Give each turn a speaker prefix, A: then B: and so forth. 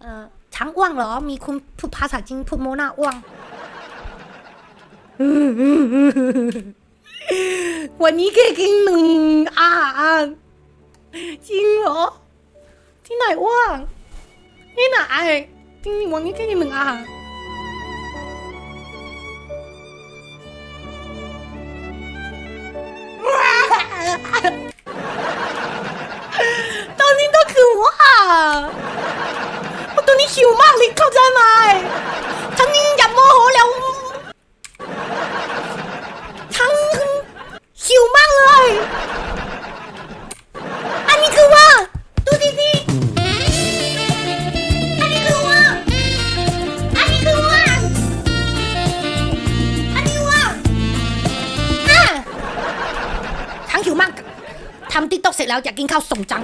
A: เอ่อช้างอ้วงเหรอ มีคุณพูดภาษาจีนพูดโมนาอ้วง วันนี้แค่กินหนึ่งอาหารจริงเหรอ ที่ไหนอ้วงที่ไหนจริงๆวันนี้แค่กินหนึ่งอาหาร หิวมากเลยเข้าใจไหมฉันอย่าโมโหแล้วฉันหิวมากเลย อันนี้คือว่า ดูดีๆอันนี้คือว่า อันนี้คือว่า อันนี้ว่าอะฉันหิวมากทำติ๊กต็อกเสร็จแล้วอยากกินข้าวส่งจัง